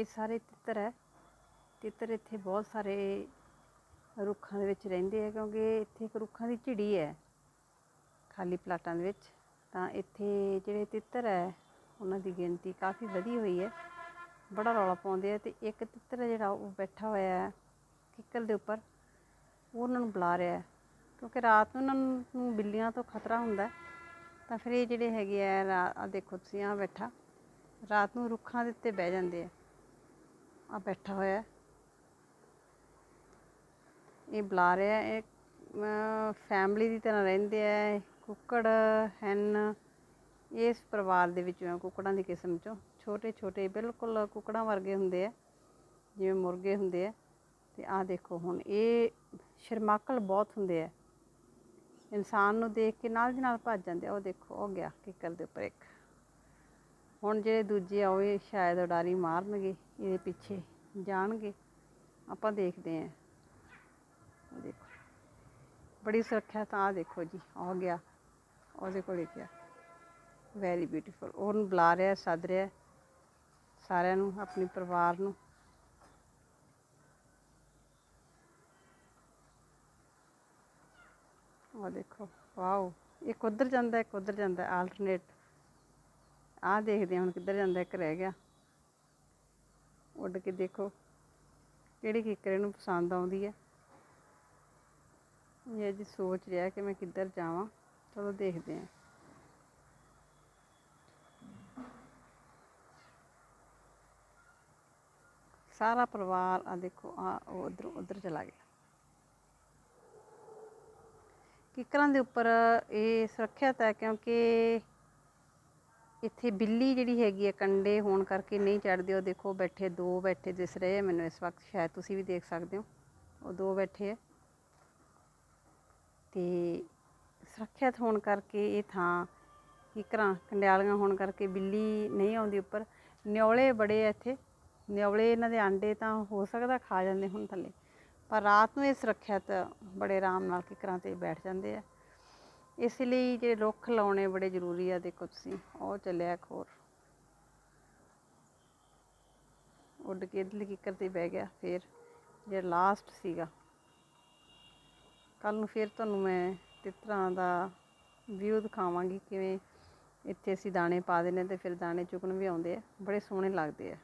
ਇਹ ਸਾਰੇ ਤਿੱਤਰ ਹੈ। ਤਿੱਤਰ ਇੱਥੇ ਬਹੁਤ ਸਾਰੇ ਰੁੱਖਾਂ ਦੇ ਵਿੱਚ ਰਹਿੰਦੇ ਆ ਕਿਉਂਕਿ ਇੱਥੇ ਇੱਕ ਰੁੱਖਾਂ ਦੀ ਝਿੜੀ ਹੈ ਖਾਲੀ ਪਲਾਟਾਂ ਦੇ ਵਿੱਚ। ਤਾਂ ਇੱਥੇ ਜਿਹੜੇ ਤਿੱਤਰ ਹੈ, ਉਹਨਾਂ ਦੀ ਗਿਣਤੀ ਕਾਫੀ ਵਧੀ ਹੋਈ ਹੈ। ਬੜਾ ਰੌਲਾ ਪਾਉਂਦੇ ਆ ਤੇ ਇੱਕ ਤਿੱਤਰ ਹੈ ਜਿਹੜਾ ਉਹ ਬੈਠਾ ਹੋਇਆ ਹੈ ਕਿੱਕਰ ਦੇ ਉੱਪਰ, ਉਹ ਉਹਨਾਂ ਨੂੰ ਬੁਲਾ ਰਿਹਾ ਹੈ। ਕਿਉਂਕਿ ਰਾਤ ਨੂੰ ਉਹਨਾਂ ਨੂੰ ਬਿੱਲੀਆਂ ਤੋਂ ਖਤਰਾ ਹੁੰਦਾ ਤਾਂ ਫਿਰ ਇਹ ਜਿਹੜੇ ਹੈਗੇ ਆ, ਰਾ- ਆ ਦੇਖੋ ਤੁਸੀਂ ਆ ਬੈਠਾ। ਰਾਤ ਨੂੰ ਰੁੱਖਾਂ ਦੇ ਉੱਤੇ ਬਹਿ ਜਾਂਦੇ ਆ। ਆ ਬੈਠਾ ਹੋਇਆ ਇਹ ਬੁਲਾ ਰਿਹਾ ਇਹ ਫੈਮਿਲੀ ਦੀ ਤਰ੍ਹਾਂ ਰਹਿੰਦੇ ਆ। ਕੁੱਕੜ ਹੈਨ ਇਸ ਪਰਿਵਾਰ ਦੇ ਵਿੱਚੋਂ ਕੁੱਕੜਾਂ ਦੀ ਕਿਸਮ ਚੋਂ। ਛੋਟੇ ਛੋਟੇ ਬਿਲਕੁਲ ਕੁੱਕੜਾਂ ਵਰਗੇ ਹੁੰਦੇ ਆ। ਜਿਵੇਂ ਮੁਰਗੇ ਹੁੰਦੇ ਆ। ਤੇ ਆਹ ਦੇਖੋ ਹੁਣ, ਇਹ ਸ਼ਰਮਾਕਲ ਬਹੁਤ ਹੁੰਦੇ ਆ। ਇਨਸਾਨ ਨੂੰ ਦੇਖ ਕੇ ਨਾਲ ਦੀ ਨਾਲ ਭੱਜ ਜਾਂਦੇ ਆ। ਉਹ ਦੇਖੋ, ਉਹ ਗਿਆ ਕਿੱਕਰ ਦੇ ਉੱਪਰ ਇੱਕ। ਹੁਣ ਜਿਹੜੇ ਦੂਜੇ ਆ, ਉਹ ਇਹ ਸ਼ਾਇਦ ਉਡਾਰੀ ਮਾਰਨਗੇ, ਇਹਦੇ ਪਿੱਛੇ ਜਾਣਗੇ। ਆਪਾਂ ਦੇਖਦੇ ਆਂ ਦੇਖੋ। ਬੜੀ ਸੁਰੱਖਿਆ ਤਾਂ ਦੇਖੋ ਜੀ ਆ ਗਿਆ। ਉਹਦੇ ਕੋਲ ਗਿਆ। ਵੈਰੀ ਬਿਊਟੀਫੁਲ ਉਹਨੂੰ ਬੁਲਾ ਰਿਹਾ, ਸੱਦ ਰਿਹਾ। ਸਾਰਿਆਂ ਨੂੰ, ਆਪਣੇ ਪਰਿਵਾਰ ਨੂੰ। ਉਹ ਦੇਖੋ। ਵਾਓ। ਇੱਕ ਉੱਧਰ ਜਾਂਦਾ ਇੱਕ ਉੱਧਰ ਜਾਂਦਾ। ਆਲਟਰਨੇਟ ਆਹ ਦੇਖਦੇ ਹਾਂ ਹੁਣ ਕਿੱਧਰ ਜਾਂਦਾ, ਇੱਕ ਰਹਿ ਗਿਆ। ਉੱਡ ਕੇ ਦੇਖੋ, ਕਿਹੜੀ ਕਿੱਕਰ ਨੂੰ ਪਸੰਦ ਆਉਂਦੀ ਹੈ। ਇਹ ਅੱਜ ਸੋਚ ਰਿਹਾ ਕਿ ਮੈਂ ਕਿੱਧਰ ਜਾਵਾਂ, ਚਲੋ ਦੇਖਦੇ ਹਾਂ। ਸਾਰਾ ਪਰਿਵਾਰ ਆ ਦੇਖੋ ਆ ਉਹ ਉਧਰ ਉਧਰ ਚਲਾ ਗਿਆ। ਕਿੱਕਰਾਂ ਦੇ ਉੱਪਰ ਇਹ ਸੁਰੱਖਿਅਤ ਹੈ ਕਿਉਂਕਿ ਇੱਥੇ ਬਿੱਲੀ ਜਿਹੜੀ ਹੈਗੀ ਹੈ, ਕੰਡੇ ਹੋਣ ਕਰਕੇ ਨਹੀਂ ਚੜਦੇ ਉਹ ਦੇਖੋ ਬੈਠੇ, ਦੋ ਬੈਠੇ ਦਿਸ ਰਹੇ ਆ ਮੈਨੂੰ ਇਸ ਵਕਤ ਸ਼ਾਇਦ ਤੁਸੀਂ ਵੀ ਦੇਖ ਸਕਦੇ ਹੋ। ਉਹ ਦੋ ਬੈਠੇ ਆ ਤੇ ਸੁਰੱਖਿਅਤ ਹੋਣ ਕਰਕੇ ਇਹ ਥਾਂ ਕਿੱਕਰਾਂ ਕੰਡਿਆਲੀਆਂ ਹੋਣ ਕਰਕੇ ਬਿੱਲੀ ਨਹੀਂ ਆਉਂਦੀ ਉੱਪਰ। ਨਿਉਲੇ ਬੜੇ ਆ ਇੱਥੇ। ਨਿਉਲੇ ਇਹਨਾਂ ਦੇ ਆਂਡੇ ਤਾਂ ਹੋ ਸਕਦਾ ਖਾ ਜਾਂਦੇ ਹੁਣ ਥੱਲੇ। ਪਰ ਰਾਤ ਨੂੰ ਇਹ ਸੁਰੱਖਿਅਤ ਬੜੇ ਆਰਾਮ ਨਾਲ ਕਿੱਕਰਾਂ ਤੇ ਬੈਠ ਜਾਂਦੇ ਆ ਇਸ ਲਈ ਜਿਹੜੇ ਰੁੱਖ ਲਾਉਣੇ ਬੜੇ ਜ਼ਰੂਰੀ ਆ, ਦੇਖੋ ਤੁਸੀਂ, ਉਹ ਚੱਲਿਆ ਇੱਕ ਹੋਰ। ਉੱਡ ਕੇ ਇਧਰਲੀ ਕਿੱਕਰ ਤੇ ਬਹਿ ਗਿਆ, ਫਿਰ ਜਿਹੜਾ ਲਾਸਟ ਸੀਗਾ। ਕੱਲ ਨੂੰ ਫਿਰ ਤੁਹਾਨੂੰ ਮੈਂ ਤਿੱਤਰਾਂ ਦਾ ਵਿਊ ਦਿਖਾਵਾਂਗੀ, ਕਿਵੇਂ ਇੱਥੇ ਅਸੀਂ ਦਾਣੇ ਪਾ ਦਿੰਦੇ ਤੇ ਫਿਰ ਦਾਣੇ ਚੁਗਣ ਵੀ ਆਉਂਦੇ ਆ, ਬੜੇ ਸੋਹਣੇ ਲੱਗਦੇ ਆ।